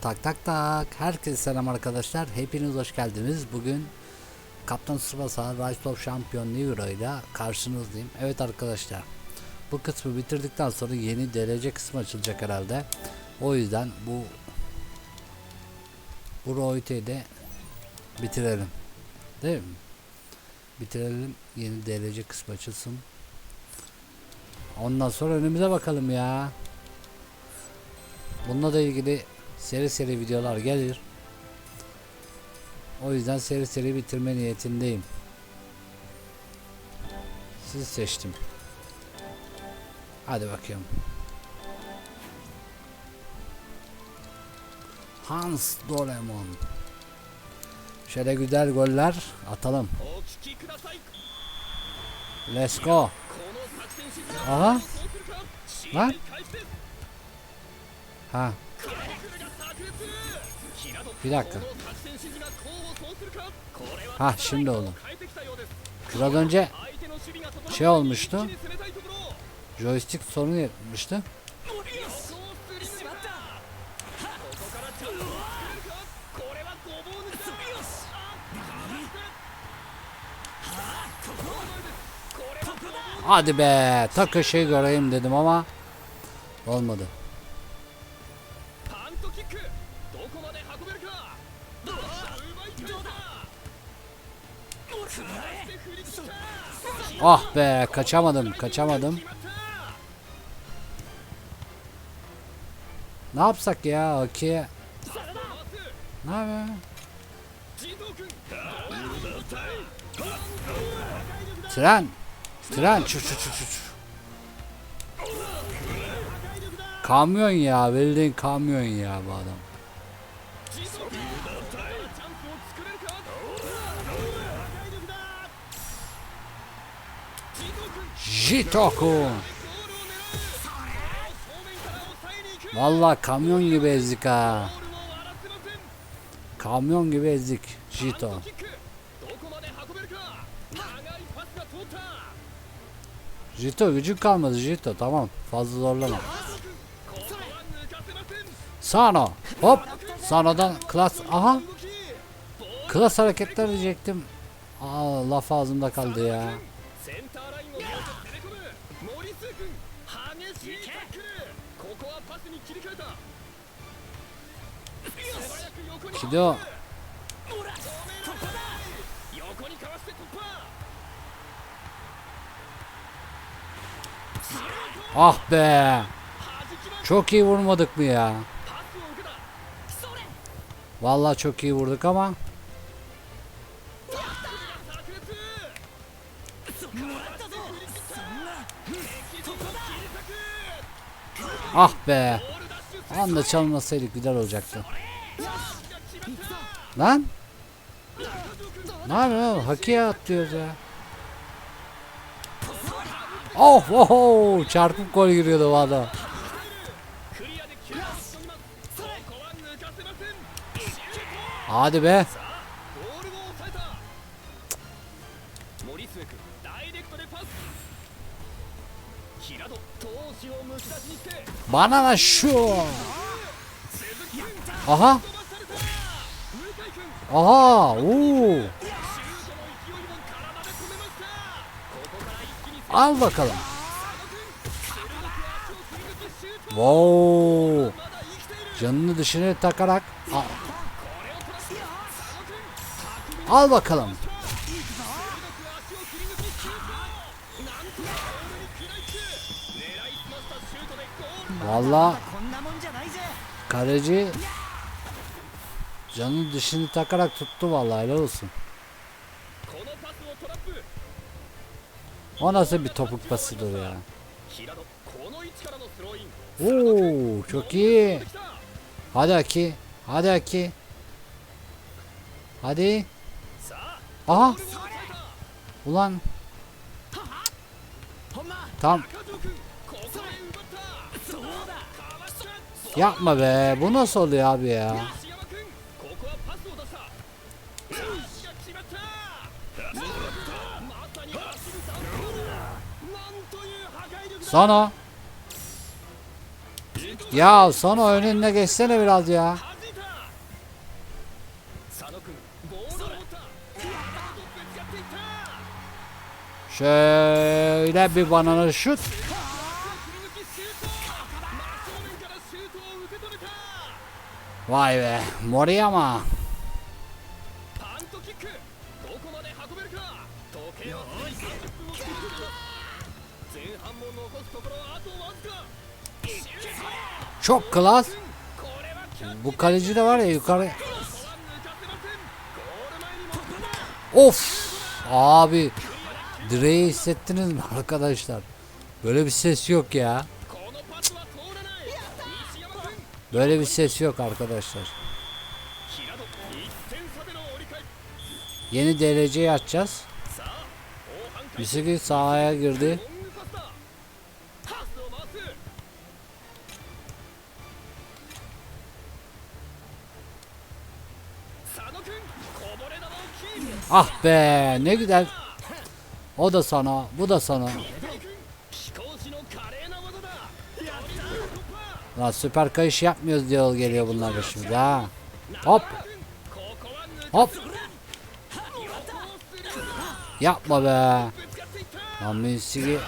Tak tak tak. Herkese selam arkadaşlar. Hepiniz hoş geldiniz. Bugün Kaptan Tsubasa Rise of Champion Euro ile karşınızdayım. Evet arkadaşlar. Bu kısmı bitirdikten sonra yeni derece kısmı açılacak herhalde. O yüzden bu bu Roite'yi de bitirelim. Değil mi? Bitirelim. Yeni derece kısmı açılsın. Ondan sonra önümüze bakalım ya. Bununla da ilgili seri seri videolar gelir. O yüzden seri seri bitirme niyetindeyim. Sizi seçtim. Hadi bakayım. Hans Dolemon. Şöyle güzel goller atalım. Let's go. Aha. Lan. Ha. Bir dakika. Ha şimdi oğlum. Biraz önce şey olmuştu. Joystick sorunu yapmıştı. Hadi be takı şey göreyim dedim ama olmadı. Ah be kaçamadım kaçamadım. Ne yapsak ya Aki? Ne yapıyor? Tren. Tren. Çu çu çu çu. Kamyon ya bildiğin kamyon ya bu adam. Jitoku. Valla kamyon gibi ezdik ha. Kamyon gibi ezdik Jito. Jito gücün kalmadı Jito tamam fazla zorlama. Sano. Hop. Sano'dan klas. Aha. Klas hareketler diyecektim. Aa laf ağzımda kaldı ya. Kido. Ah be. Çok iyi vurmadık mı ya? Vallahi çok iyi vurduk ama. Ah be. Anda çalmasaydık güzel olacaktı. Lan. Ne yapıyor? Hakiye atlıyoruz ya. Oh, oh, oh. Çarpıp gol giriyordu valla. Hadi be. Bana da şu. Aha. Aha. Oo. Al bakalım. Wow. Canını dışarı takarak. Aa. Al bakalım. Valla kaleci canın dişini takarak tuttu vallahi helal olsun. O nasıl bir topuk pasıdır ya. Oo çok iyi. Hadi Aki. Hadi Aki. Hadi. Aha. Ulan. Tam. Yapma be. Bu nasıl oluyor abi ya? Sana. Ya sana önüne geçsene biraz ya. Şöyle bir banana şut. Vay be Moriyama. Çok klas. Bu kaleci de var ya yukarı Of! Abi direği hissettiniz mi arkadaşlar? Böyle bir ses yok ya. Böyle bir ses yok arkadaşlar. Yeni dereceyi açacağız. Misaki sahaya girdi. Ah be ne güzel. O da sana, bu da sana. Lan süper kayış yapmıyoruz diyor geliyor bunlar da şimdi ha. Hop. Hop. Yapma be. Lan Minsigi.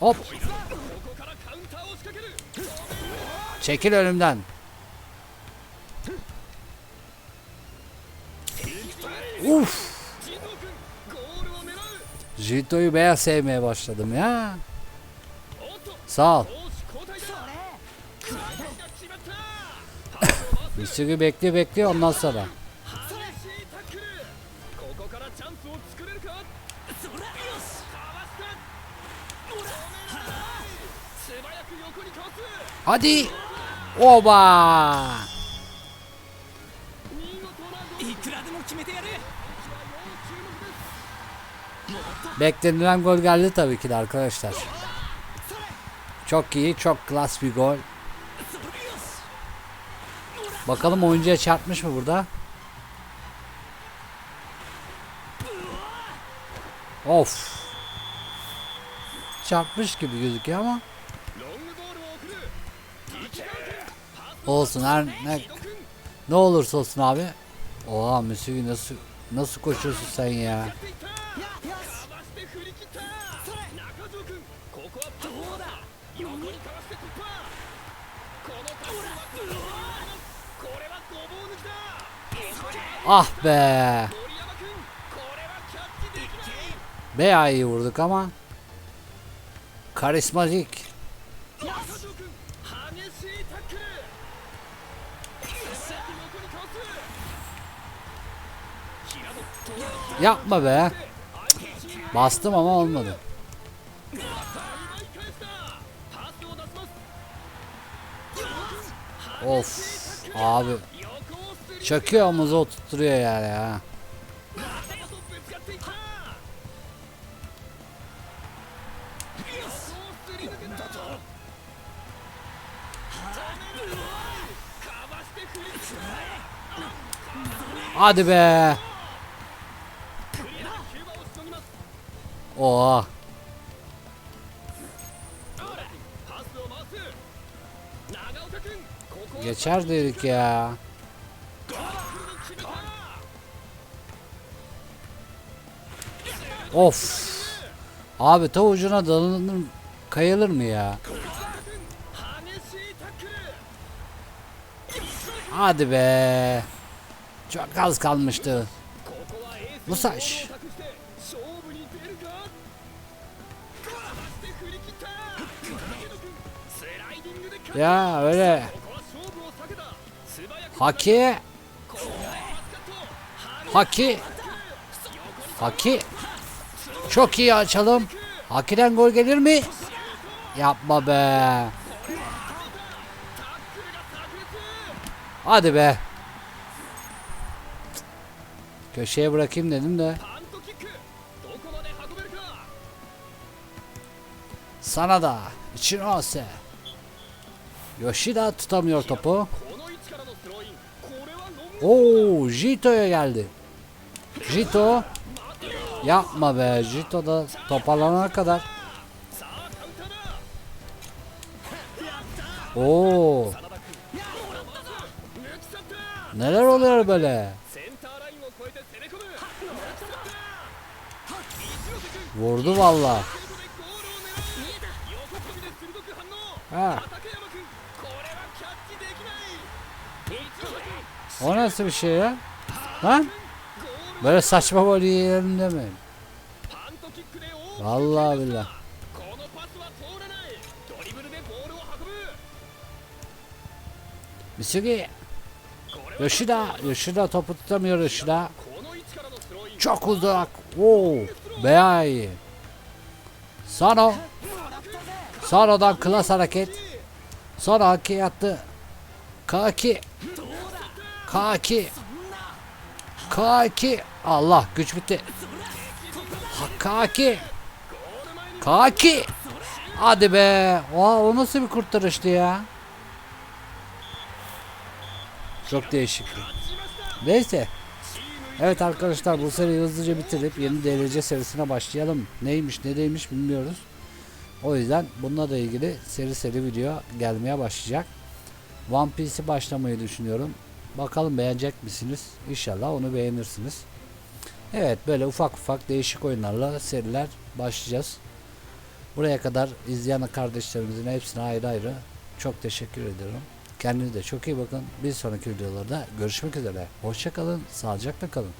Hop. Çekil önümden. Uf. Jito'yu beyaz sevmeye başladım ya. Sağ ol. Üstügü bekliyor bekliyor ondan sonra. Hadi. Oba. Beklenilen gol geldi tabii ki de arkadaşlar. Çok iyi, çok klas bir gol. Bakalım oyuncuya çarpmış mı burada? Of. Çarpmış gibi gözüküyor ama. Olsun her ne, ne olursa olsun abi Oha Müsüvi nasıl nasıl koşuyorsun sen ya? Ah be. Bayağı iyi vurduk ama karismatik. Yapma be. Bastım ama olmadı. Of. Abi. Çakıyor omuzu oturtturuyor yani ha. Hadi be. Oha. Geçer dedik ya. Of. Abi ta ucuna dalınır kayılır mı ya? Hadi be. Çok az kalmıştı. Musaş. Ya öyle. Haki. Haki. Haki. Çok iyi açalım. Haki'den gol gelir mi? Yapma be. Hadi be. Köşeye bırakayım dedim de. Sana da. İçin olsa. Yoshi da tutamıyor topu. Oo, Jito'ya geldi. Jito. Yapma be. Jito da toparlanana kadar. Oo. Neler oluyor böyle? Vurdu valla. Ha. O nasıl bir şey ya? Lan? Böyle saçma gol yiyelim demeyin. Vallahi billah. Misugi. Yoshida. Yoshida topu tutamıyor Yoshida. Çok uzak. Oo. Beyay. Sano. Sano'dan klas hareket. Sonra Haki attı. Kaki. Kaki. Kaki. Allah güç bitti. Ha, Kaki. Kaki. Hadi be. Oha, o nasıl bir kurtarıştı ya? Çok değişik. Neyse. Evet arkadaşlar bu seriyi hızlıca bitirip yeni DLC serisine başlayalım. Neymiş ne değilmiş bilmiyoruz. O yüzden bununla da ilgili seri seri video gelmeye başlayacak. One Piece'i başlamayı düşünüyorum. Bakalım beğenecek misiniz? İnşallah onu beğenirsiniz. Evet böyle ufak ufak değişik oyunlarla seriler başlayacağız. Buraya kadar izleyen kardeşlerimizin hepsine ayrı ayrı çok teşekkür ediyorum. Kendinize çok iyi bakın. Bir sonraki videolarda görüşmek üzere. Hoşçakalın, sağlıcakla kalın.